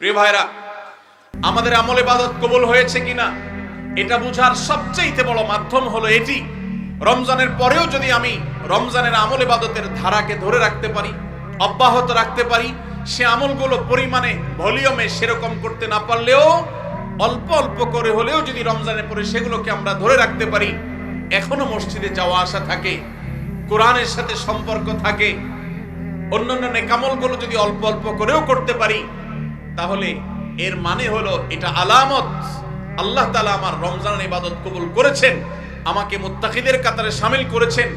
প্রিয় ভাইরা, আমাদের আমল ইবাদত কবুল হয়েছে কিনা, এটা বুঝার সবচেয়ে বড় মাধ্যম হলো এটি। রমজানের পরেও যদি আমি রমজানের আমল ইবাদতের ধারাকে ধরে রাখতে পারি, অব্যাহত রাখতে পারি, সে আমলগুলো পরিমাণে, ভলিউমে সেরকম করতে না পারলেও, অল্প অল্প করে হলেও যদি রমজানের পরে সেগুলোকে আমরা ধরে রাখতে পারি, এখনও মসজিদে যাওয়া আসা থাকে, কোরআনের সাথে সম্পর্ক থাকে, অন্যান্য নেকামলগুলো যদি অল্প অল্প করেও করতে পারি তাহলে এর মানে হলো এটা আলামত। আল্লাহ তালা আমার রমজানের ইবাদত কবুল করেছেন, আমাকে মুত্তাকিদের কাতারে সামিল করেছেন।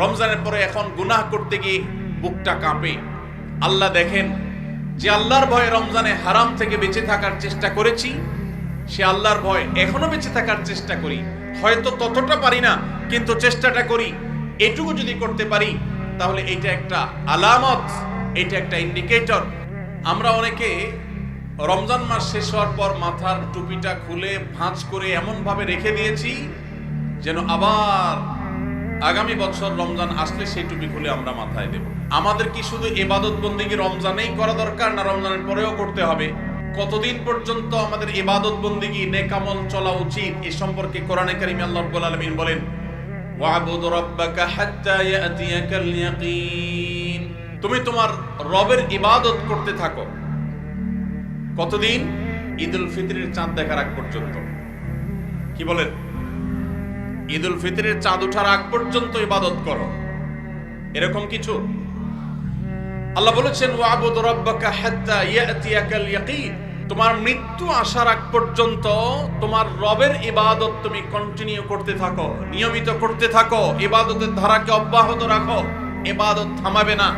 রমজানের পরে এখন গুনাহ করতে গিয়ে বুকটা কাঁপে। আল্লাহ দেখেন যে আল্লাহর ভয়ে রমজানে হারাম থেকে বেঁচে থাকার চেষ্টা করেছি, সে আল্লাহর ভয় এখনও বেঁচে থাকার চেষ্টা করি। হয়তো ততটা পারি না, কিন্তু চেষ্টাটা করি। এটুকু যদি করতে পারি, তাহলে এটা একটা আলামত, এটা একটা ইন্ডিকেটর আমরা অনেকে রমজান মাস শেষ হওয়ার পর মাথার টুপিটা খুলে ভাঁজ করে এমন ভাবে রেখে দিয়েছি যেন আবার আগামী বছর রমজান আসলে সেই টুপি খুলে আমরা মাথায় দেব। আমাদের কি শুধু এবাদত বন্দিগি রমজানেই করা দরকার না রমজানের পরেও করতে হবে? কতদিন পর্যন্ত আমাদের ইবাদত বন্দিগি নেকামল চলা উচিত? এ সম্পর্কে কোরআনে কারিমে আল্লাহ রাব্বুল আলামিন বলেন, ওয়াবুদ রাব্বাকা হাত্তা ইয়াতিয়াকাল ইয়াকিন। তুমি তোমার রবের ইবাদত করতে থাকো। কতদিন? ঈদুল ফিতরের চাঁদ দেখার আগ পর্যন্ত। কি বলেন? ঈদুল ফিতরের চাঁদ ওঠার আগ পর্যন্ত ইবাদত করো। এরকম কিছু? আল্লাহ বলেছেন, ওয়াবুদ রাব্বাকা হাত্তা ইয়াতিয়াকাল ইয়াকিন তোমার মৃত্যু আসার আগ পর্যন্ত তোমার রবের ইবাদত তুমি কন্টিনিউ করতে থাকো, নিয়মিত করতে থাকো, ইবাদতের ধারাকে অব্যাহত রাখো, ইবাদত থামাবে না।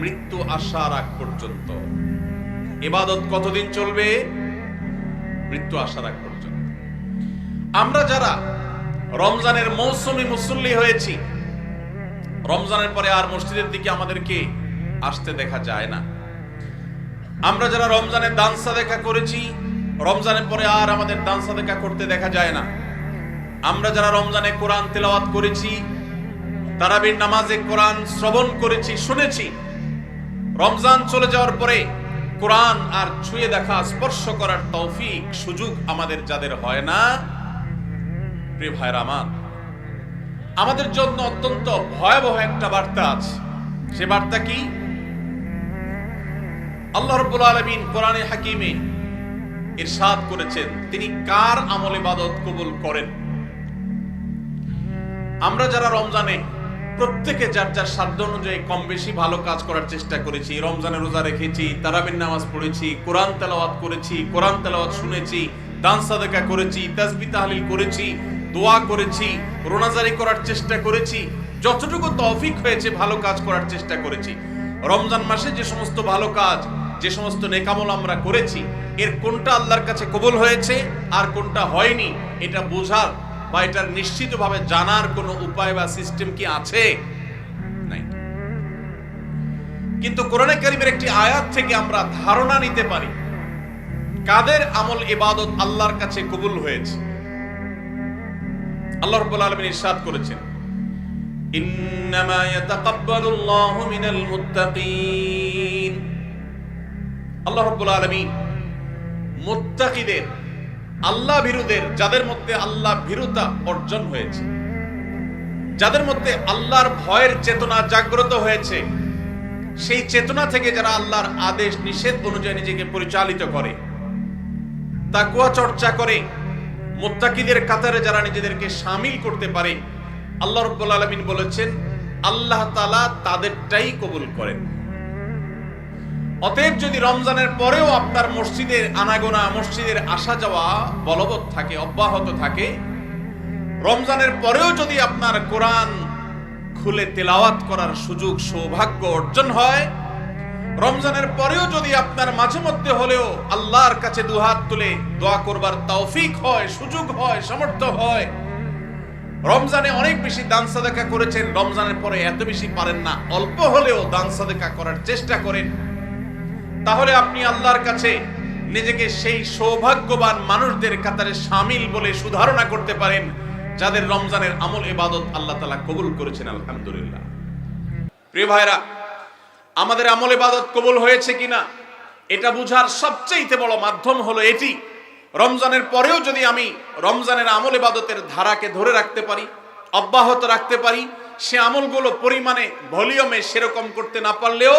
মৃত্যু আসার আগ পর্যন্ত। ইবাদত কতদিন চলবে? মৃত্যু আসার আগ পর্যন্ত। আমরা যারা রমজানের মৌসুমি মুসল্লি হয়েছি, রমজানের পরে আর মসজিদের দিকে আমাদেরকে আসতে দেখা যায় না। আমরা যারা রমজানের দানসা দেখা করেছি, রমজানের পরে আর আমাদের দানসা দেখা করতে দেখা যায় না। আমরা যারা রমজানে কোরআন তেলাওয়াত করেছি, তারাবির নামাজে কোরআন শ্রবণ করেছি, শুনেছি, রমজান চলে যাওয়ার পরে কোরআন আর ছুঁয়ে দেখা, স্পর্শ করার তৌফিক, সুযোগ আমাদের যাদের হয় না, প্রিয় ভাইরা আমার, আমাদের জন্য অত্যন্ত ভয়াবহ একটা বার্তা আছে। সে বার্তা কি? আল্লাহ রব্বুল আলমিন কোরআনে হাকিমে ইরশাদ করেছেন, তিনি কার আমল ইবাদত কবুল করেন? আমরা যারা রমজানে প্রত্যেকে যার যার সাধ্য অনুযায়ী কম বেশি ভালো কাজ করার চেষ্টা করেছি। রমজানে রোজা রেখেছি তারাবিন নামাজ পড়েছি, কোরআন তেলাওয়াত করেছি, কোরআন তেলাওয়াত শুনেছি, দান সাদেকা করেছি, তাসবি তাহলিল করেছি, দোয়া করেছি, রোনাজারি করার চেষ্টা করেছি, যতটুকু তৌফিক হয়েছে ভালো কাজ করার চেষ্টা করেছি। রমজান মাসে যে সমস্ত ভালো কাজ, যে সমস্ত নেকামল আমরা করেছি, এর কোনটা আল্লাহর কাছে কবুল হয়েছে আর কোনটা হয়নি, এটা বোঝার বা এটার নিশ্চিতভাবে জানার কোনো উপায় বা সিস্টেম কি আছে? কিন্তু কোরআনে কারিমের একটি আয়াত থেকে আমরা ধারণা নিতে পারি, কাদের আমল ইবাদত আল্লাহর কাছে কবুল হয়েছে? আল্লাহ রাব্বুল আলামিন ইরশাদ করেছেন, ইন্নামা ইয়াতাকাব্বালুল্লাহু মিনাল মুত্তাকিন। আল্লাহ রাব্বুল আলামিন মুত্তাকিদের আল্লাহ ভীরুদের যাদের মধ্যে আল্লাহ ভীরুতা অর্জন হয়েছে, যাদের মধ্যে আল্লাহর ভয়ের চেতনা জাগ্রত হয়েছে, সেই চেতনা থেকে যারা আল্লাহর আদেশ, নিষেধ অনুযায়ী নিজেকে পরিচালিত করে, তাকুয়া চর্চা করে, মোত্তাকিদের কাতারে যারা নিজেদেরকে সামিল করতে পারে, আল্লাহ রব্বুল আলমিন বলেছেন, আল্লাহ তালা তাদেরটাই কবুল করেন। অতএব যদি রমজানের পরেও আপনার মসজিদের আনাগোনা, মসজিদের আসা যাওয়া বলবৎ থাকে, অব্যাহত থাকে, রমজানের পরেও যদি আপনার কোরআন খুলে তেলাওয়াত করার সুযোগ, সৌভাগ্য অর্জন হয়, রমজানের পরেও যদি আপনার মাঝে মধ্যে হলেও আল্লাহর কাছে দুহাত তুলে দোয়া করবার তৌফিক হয়, সুযোগ হয়, সামর্থ্য হয়, রমজানে অনেক বেশি দান সাদেকা করেছেন, রমজানের পরে এত বেশি পারেন না, অল্প হলেও দান সাদেকা করার চেষ্টা করেন। তাহলে আপনি আল্লাহর কাছে নিজেকে সেই সৌভাগ্যবান মানুষদের কাতারে সামিল বলে সুধারণা করতে পারেন, যাদের রমজানের আমল ইবাদত আল্লাহ তালা কবুল করেছেন, আলহামদুলিল্লাহ। প্রিয় ভাইরা, আমাদের আমল ইবাদত কবুল হয়েছে কিনা, এটা বুঝার সবচেয়ে বড় মাধ্যম হলো এটি। রমজানের পরেও যদি আমি রমজানের আমল এবাদতের ধারাকে ধরে রাখতে পারি, অব্যাহত রাখতে পারি, সে আমলগুলো পরিমাণে ভলিউমে সেরকম করতে না পারলেও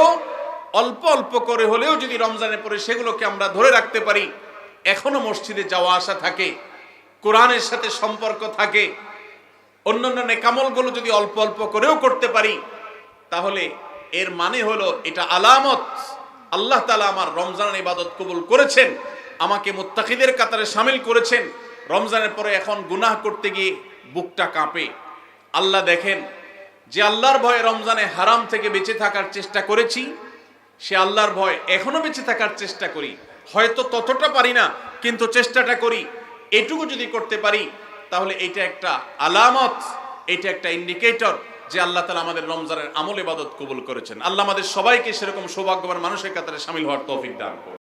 অল্প অল্প করে হলেও যদি রমজানের পরে সেগুলোকে আমরা ধরে রাখতে পারি। এখনও মসজিদে যাওয়া আসা থাকে, কোরআনের সাথে সম্পর্ক থাকে, অন্যান্য নেকামলগুলো যদি অল্প অল্প করেও করতে পারি, তাহলে এর মানে হলো এটা আলামত। আল্লাহ তালা আমার রমজান ইবাদত কবুল করেছেন, আমাকে মোত্তাকিদের কাতারে সামিল করেছেন। রমজানের পরে এখন গুনাহ করতে গিয়ে বুকটা কাঁপে। আল্লাহ দেখেন, যে আল্লাহর ভয়ে রমজানে হারাম থেকে বেঁচে থাকার চেষ্টা করেছি সে আল্লাহর ভয় এখনও বেঁচে থাকার চেষ্টা করি। হয়তো ততটা পারি না, কিন্তু চেষ্টাটা করি। এটুকু যদি করতে পারি, তাহলে এটা একটা আলামত এটা একটা ইন্ডিকেটর যে আল্লাহ তালা আমাদের রমজানের আমল ইবাদত কবুল করেছেন। আল্লাহ আমাদের সবাইকে সেরকম সৌভাগ্যবান মানুষের কাতারে সামিল হওয়ার তৌফিক দান